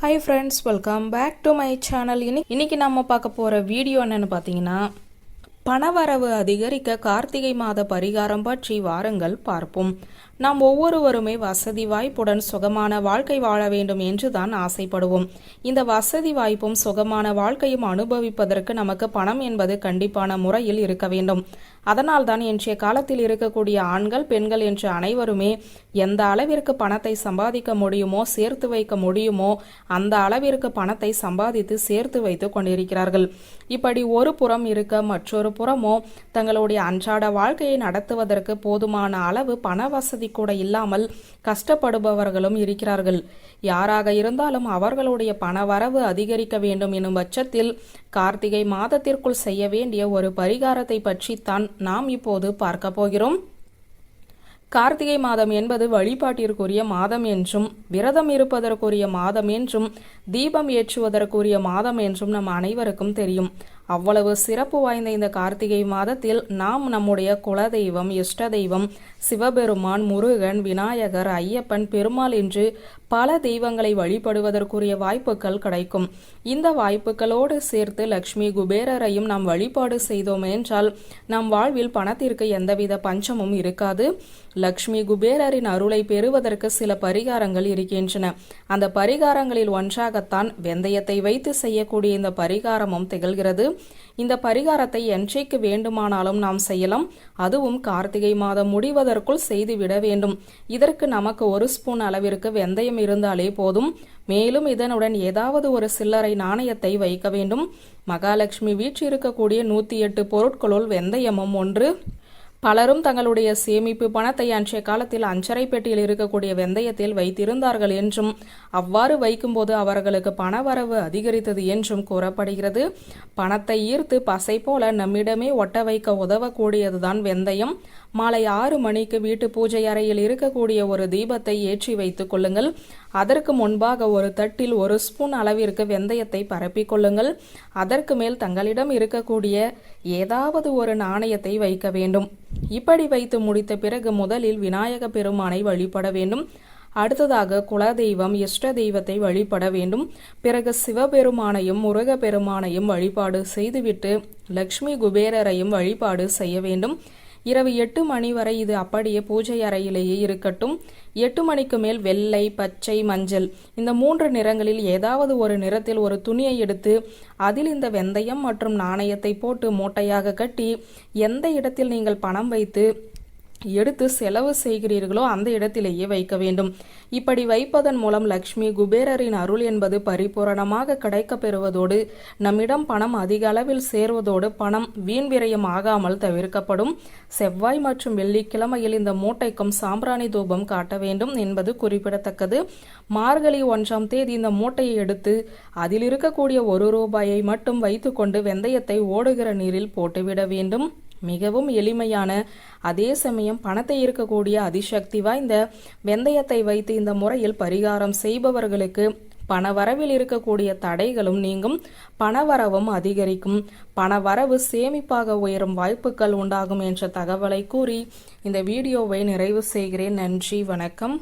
Hi friends welcome back to my channel இனி இன்றைக்கி நம்ம பார்க்க போகிற வீடியோ என்னென்னு பார்த்தீங்கன்னா பணவரவு அதிகரிக்க கார்த்திகை மாத பரிகாரம் பற்றி வாரங்கள் பார்ப்போம். நாம் ஒவ்வொருவருமே வசதி வாய்ப்புடன் சுகமான வாழ்க்கை வாழ வேண்டும் என்று தான் ஆசைப்படுவோம். இந்த வசதி வாய்ப்பும் சுகமான வாழ்க்கையும் அனுபவிப்பதற்கு நமக்கு பணம் என்பது கண்டிப்பான முறையில் இருக்க வேண்டும். அதனால் தான் இன்றைய காலத்தில் இருக்கக்கூடிய ஆண்கள் பெண்கள் என்ற அனைவருமே எந்த அளவிற்கு பணத்தை சம்பாதிக்க முடியுமோ சேர்த்து வைக்க முடியுமோ அந்த அளவிற்கு பணத்தை சம்பாதித்து சேர்த்து வைத்து கொண்டிருக்கிறார்கள். இப்படி ஒரு புறம் இருக்க மற்றொரு புறமோ தங்களுடைய அன்றாட வாழ்க்கையை நடத்துவதற்கு போதுமான அளவு பண வசதி கூட இல்லாமல் கஷ்டப்படுபவர்களும் இருக்கிறார்கள். யாராக இருந்தாலும் அவர்களுடைய பண வரவு அதிகரிக்க வேண்டும் எனும் பட்சத்தில் கார்த்திகை மாதத்திற்குள் செய்ய வேண்டிய ஒரு பரிகாரத்தை பற்றித்தான் நாம் இப்போது பார்க்க போகிறோம். கார்த்திகை மாதம் என்பது வழிபாட்டிற்குரிய மாதம் என்றும் விரதம் இருப்பதற்குரிய மாதம் என்றும் தீபம் ஏற்றுவதற்குரிய மாதம் என்றும் நம் அனைவருக்கும் தெரியும். அவ்வளவு சிறப்பு வாய்ந்த இந்த கார்த்திகை மாதத்தில் நாம் நம்முடைய குலதெய்வம் இஷ்ட தெய்வம் சிவபெருமான் முருகன் விநாயகர் ஐயப்பன் பெருமாள் என்று பல தெய்வங்களை வழிபடுவதற்குரிய வாய்ப்புகள் கிடைக்கும். இந்த வாய்ப்புகளோடு சேர்த்து லக்ஷ்மி குபேரரையும் நாம் வழிபாடு செய்தோம் என்றால் நம் வாழ்வில் பணத்திற்கு எந்தவித பஞ்சமும் இருக்காது. லக்ஷ்மி குபேரரின் அருளை பெறுவதற்கு சில பரிகாரங்கள் இருக்கின்றன. அந்த பரிகாரங்களில் ஒன்றாகத்தான் வெந்தயத்தை வைத்து செய்யக்கூடிய இந்த பரிகாரமும் திகழ்கிறது. இந்த பரிகாரத்தை என்றைக்கு வேண்டுமானாலும் நாம் செய்யலாம். அதுவும் கார்த்திகை மாதம் முடிவதற்குள் செய்துவிட வேண்டும். இதற்கு நமக்கு ஒரு ஸ்பூன் அளவிற்கு வெந்தயம் இருந்தாலே போதும். மேலும் இதனுடன் ஏதாவது ஒரு சில்லறை நாணயத்தை வைக்க வேண்டும். மகாலட்சுமி வீற்றிருக்கக்கூடிய நூற்றி எட்டு பொருட்களுள் வெந்தயமும் ஒன்று. பலரும் தங்களுடைய சேமிப்பு பணத்தை அன்றைய காலத்தில் அஞ்சரை பெட்டியில் இருக்கக்கூடிய வெந்தயத்தில் வைத்திருந்தார்கள் என்றும் அவ்வாறு வைக்கும்போது அவர்களுக்கு பணவரவு அதிகரித்தது என்றும் கூறப்படுகிறது. பணத்தை ஈர்த்து பசை போல நம்மிடமே ஒட்ட வைக்க உதவக்கூடியதுதான் வெந்தயம். மாலை ஆறு மணிக்கு வீட்டு பூஜை அறையில் இருக்கக்கூடிய ஒரு தீபத்தை ஏற்றி வைத்துக் கொள்ளுங்கள். அதற்கு முன்பாக ஒரு தட்டில் ஒரு ஸ்பூன் அளவிற்கு வெந்தயத்தை பரப்பிக் கொள்ளுங்கள். அதற்கு மேல் தங்களிடம் இருக்கக்கூடிய ஏதாவது ஒரு நாணயத்தை வைக்க வேண்டும். இப்படி வைத்து முடித்த பிறகு முதலில் விநாயக பெருமானை வழிபட வேண்டும். அடுத்ததாக குலதெய்வம் இஷ்ட தெய்வத்தை வழிபட வேண்டும். பிறகு சிவபெருமானையும் முருகப்பெருமானையும் வழிபாடு செய்துவிட்டு லக்ஷ்மி குபேரரையும் வழிபாடு செய்ய வேண்டும். இரவு எட்டு மணி வரை இது அப்படியே பூஜை அறையிலேயே இருக்கட்டும். எட்டு மணிக்கு மேல் வெள்ளை பச்சை மஞ்சள். இந்த மூன்று நிறங்களில் ஏதாவது ஒரு நிறத்தில் ஒரு துணியை எடுத்து அதில் இந்த வெந்தயம் மற்றும் நாணயத்தை போட்டு மூட்டையாக கட்டி எந்த இடத்தில் நீங்கள் பணம் வைத்து எடுத்து செலவு செய்கிறீர்களோ அந்த இடத்திலேயே வைக்க வேண்டும். இப்படி வைப்பதன் மூலம் லக்ஷ்மி குபேரரின் அருள் என்பது பரிபூரணமாக கிடைக்க பெறுவதோடு நம்மிடம் பணம் அதிக அளவில் சேர்வதோடு பணம் வீண் விரயம் ஆகாமல் தவிர்க்கப்படும். செவ்வாய் மற்றும் வெள்ளிக்கிழமையில் இந்த மூட்டைக்கும் சாம்பிராணி தூபம் காட்ட வேண்டும் என்பது குறிப்பிடத்தக்கது. மார்கழி ஒன்றாம் தேதி இந்த மூட்டையை எடுத்து அதில் இருக்கக்கூடிய ஒரு ரூபாயை மட்டும் வைத்துக்கொண்டு வெந்தயத்தை ஓடுகிற நீரில் போட்டுவிட வேண்டும். மிகவும் எளிமையான அதே சமயம் பணத்தை இருக்கக்கூடிய அதிசக்தி வாய்ந்த வெந்தயத்தை வைத்து இந்த முறையில் பரிகாரம் செய்பவர்களுக்கு பணவரவில் இருக்கக்கூடிய தடைகளும் நீங்கும் பணவரவும் அதிகரிக்கும். பணவரவு சேமிப்பாக உயரும் வாய்ப்புகள் உண்டாகும் என்ற தகவலை கூறி இந்த வீடியோவை நிறைவு செய்கிறேன். நன்றி வணக்கம்.